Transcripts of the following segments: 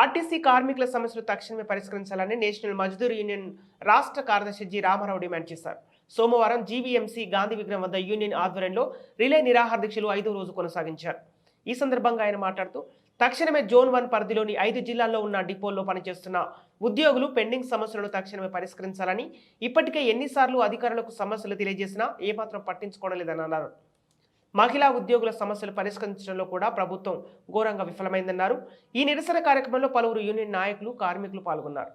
RTC కార్మికుల సమస్యలు తక్షణమే పరిష్కరించాలని నేషనల్ మజ్దూర్ యూనియన్ రాష్ట్ర కార్యదర్శి జి రామారావు డిమాండ్ చేశారు. సోమవారం జీవీఎంసీ గాంధీ విగ్రహం వద్ద యూనియన్ ఆధ్వర్యంలో రిలే నిరాహార దీక్షలు ఐదో రోజు కొనసాగించారు. ఈ సందర్భంగా ఆయన మాట్లాడుతూ తక్షణమే జోన్ వన్ పరిధిలోని ఐదు జిల్లాల్లో ఉన్న డిపోల్లో పనిచేస్తున్న ఉద్యోగులు పెండింగ్ సమస్యలను తక్షణమే పరిష్కరించాలని ఇప్పటికే ఎన్నిసార్లు అధికారులకు సమస్యలు తెలియజేసినా ఏమాత్రం పట్టించుకోవడం లేదని అన్నారు. మహిళా ఉద్యోగుల సమస్యలు పరిష్కరించడంలో కూడా ప్రభుత్వం ఘోరంగా విఫలమైందన్నారు. ఈ నిరసన కార్యక్రమంలో పలువురు యూనియన్ నాయకులు కార్మికులు పాల్గొన్నారు.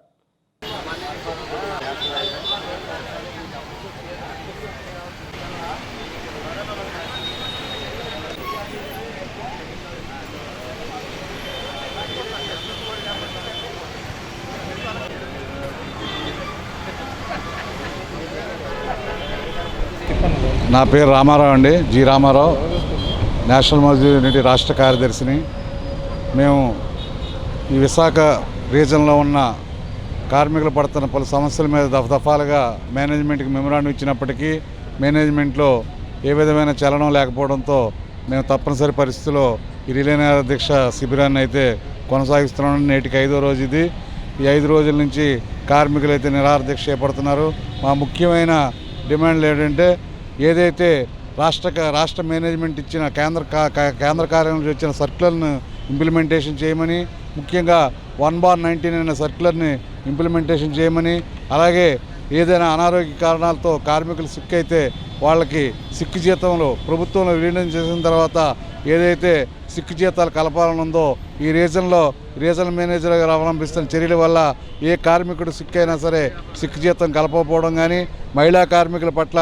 నా పేరు రామారావు అండి. G Ramarao. National Mazdoor unity రాష్ట్ర కార్యదర్శిని. మేము ఈ విశాఖ రీజన్లో ఉన్న కార్మికులు పడుతున్న పలు సమస్యల మీద దఫదఫాలుగా మేనేజ్మెంట్కి మెమరాండం ఇచ్చినప్పటికీ మేనేజ్మెంట్లో ఏ విధమైన చలనం లేకపోవడంతో మేము తప్పనిసరి పరిస్థితిలో ఈ రిలేనార దీక్ష శిబిరాన్ని అయితే కొనసాగిస్తున్నాం నేటికి ఐదో రోజు ఇది. ఈ ఐదు రోజుల నుంచి కార్మికులు అయితే నిరాహార దీక్ష చేపడుతున్నారు. మా ముఖ్యమైన డిమాండ్లు ఏంటంటే ఏదైతే రాష్ట్ర రాష్ట్ర మేనేజ్మెంట్ ఇచ్చిన కేంద్ర కా- కేంద్ర కార్యాలయం నుంచి వచ్చిన సర్కులర్ను ఇంప్లిమెంటేషన్ చేయమని ముఖ్యంగా వన్ బార్ నైన్టీన్ అనే సర్కులర్ని ఇంప్లిమెంటేషన్ చేయమని అలాగే ఏదైనా అనారోగ్య కారణాలతో కార్మికులు సిక్ అయితే వాళ్ళకి సిక్కు జీతంలో ప్రభుత్వంలో విలీనం చేసిన తర్వాత ఏదైతే సిక్కు జీతాలు కలపాలని ఉందో ఈ రీజన్లో రీజనల్ మేనేజర్ గారు అవలంబిస్తున్న చర్యల వల్ల ఏ కార్మికుడు సిక్ అయినా సరే సిక్కు జీతం కలపకపోవడం కానీ మహిళా కార్మికుల పట్ల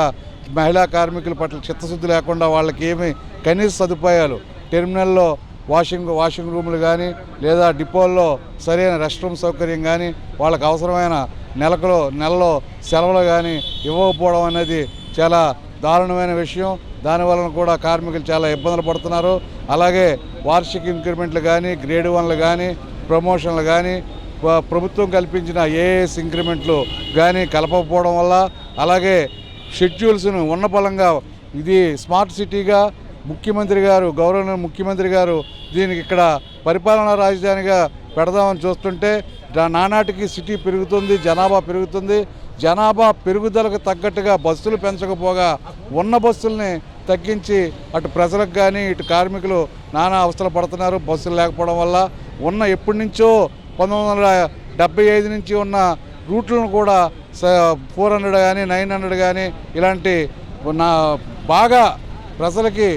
మహిళా కార్మికుల పట్ల చిత్తశుద్ధి లేకుండా వాళ్ళకి ఏమి కనీస సదుపాయాలు టెర్మినల్లో వాషింగ్ వాషింగ్ రూములు కానీ లేదా డిపోల్లో సరైన రెస్ట్ రూమ్ సౌకర్యం కానీ వాళ్ళకు అవసరమైన నెలకులో నెలలో సెలవులు కానీ ఇవ్వకపోవడం అనేది చాలా దారుణమైన విషయం. దానివలన కూడా కార్మికులు చాలా ఇబ్బందులు పడుతున్నారు. అలాగే వార్షిక ఇంక్రిమెంట్లు కానీ గ్రేడ్ వన్లు కానీ ప్రమోషన్లు కానీ ప్రభుత్వం కల్పించిన ఏఎస్ ఇంక్రిమెంట్లు కానీ కలపకపోవడం వల్ల అలాగే షెడ్యూల్స్ను ఉన్న బలంగా ఇది స్మార్ట్ సిటీగా ముఖ్యమంత్రి గారు గౌరవ ముఖ్యమంత్రి గారు దీనికి ఇక్కడ పరిపాలనా రాజధానిగా పెడదామని చూస్తుంటే నానాటికి సిటీ పెరుగుతుంది జనాభా పెరుగుతుంది. జనాభా పెరుగుదలకు తగ్గట్టుగా బస్సులు పెంచకపోగా ఉన్న బస్సుల్ని తగ్గించి అటు ప్రజలకు కానీ ఇటు కార్మికులు నానా అవస్థలు పడుతున్నారు. బస్సులు లేకపోవడం వల్ల ఉన్న ఎప్పటి నుంచో పంతొమ్మిది వందల ఐదు నుంచి ఉన్న రూట్లను కూడా ఫోర్ హండ్రెడ్ కానీ నైన్ హండ్రెడ్ కానీ ఇలాంటి నా బాగా ప్రజలకి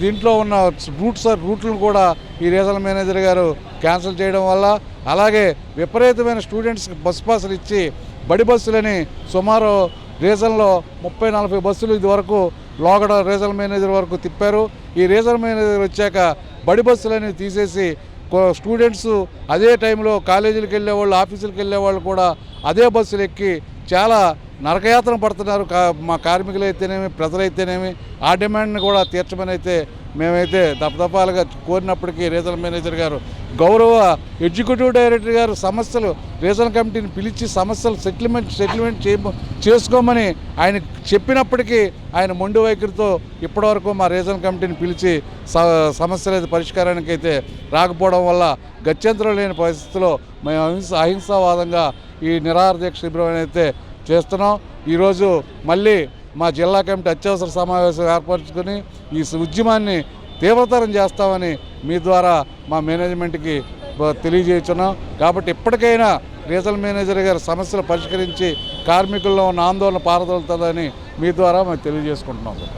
దీంట్లో ఉన్న రూట్స్ రూట్లను కూడా ఈ రీజనల్ మేనేజర్ గారు క్యాన్సిల్ చేయడం వల్ల అలాగే విపరీతమైన స్టూడెంట్స్కి బస్ పాసులు ఇచ్చి బడి బస్సులని సుమారు రీజన్లో ముప్పై నలభై బస్సులు ఇది వరకు లోగడ రీజనల్ మేనేజర్ వరకు తిప్పారు. ఈ రీజనల్ మేనేజర్ వచ్చాక బడి బస్సులని తీసేసి స్టూడెంట్స్ అదే టైంలో కాలేజీలకు వెళ్ళేవాళ్ళు ఆఫీసులకు వెళ్ళేవాళ్ళు కూడా అదే బస్సులు ఎక్కి చాలా నరకయాత్ర పడుతున్నారు కా మా కార్మికులు అయితేనేమి ప్రజలైతేనేమి. ఆ డిమాండ్ని కూడా తీర్చమని అయితే మేమైతే దపదపాలుగా కోరినప్పటికీ రీజనల్ మేనేజర్ గారు గౌరవ ఎగ్జిక్యూటివ్ డైరెక్టర్ గారు సమస్యలు రీజనల్ కమిటీని పిలిచి సమస్యలు సెటిల్మెంట్ సెటిల్మెంట్ చే చేసుకోమని ఆయన చెప్పినప్పటికీ ఆయన మొండి వైఖరితో ఇప్పటివరకు మా రీజనల్ కమిటీని పిలిచి స సమస్యల అయితే పరిష్కారానికి అయితే రాకపోవడం వల్ల గత్యంతరం లేని పరిస్థితిలో మేము అహింస అహింసావాదంగా ఈ నిరాహార దీక్ష శిబిరం అయితే చేస్తున్నాం. ఈరోజు మళ్ళీ మా జిల్లా కమిటీ అత్యవసర సమావేశం ఏర్పరచుకొని ఈ ఉద్యమాన్ని తీవ్రతరం చేస్తామని మీ ద్వారా మా మేనేజ్మెంట్కి తెలియజేస్తున్నాం. కాబట్టి ఇప్పటికైనా రీజనల్ మేనేజర్ గారి సమస్యలు పరిష్కరించి కార్మికుల్లో ఉన్న ఆందోళన పారదోలుతుందని మీ ద్వారా మేము తెలియజేసుకుంటున్నాం.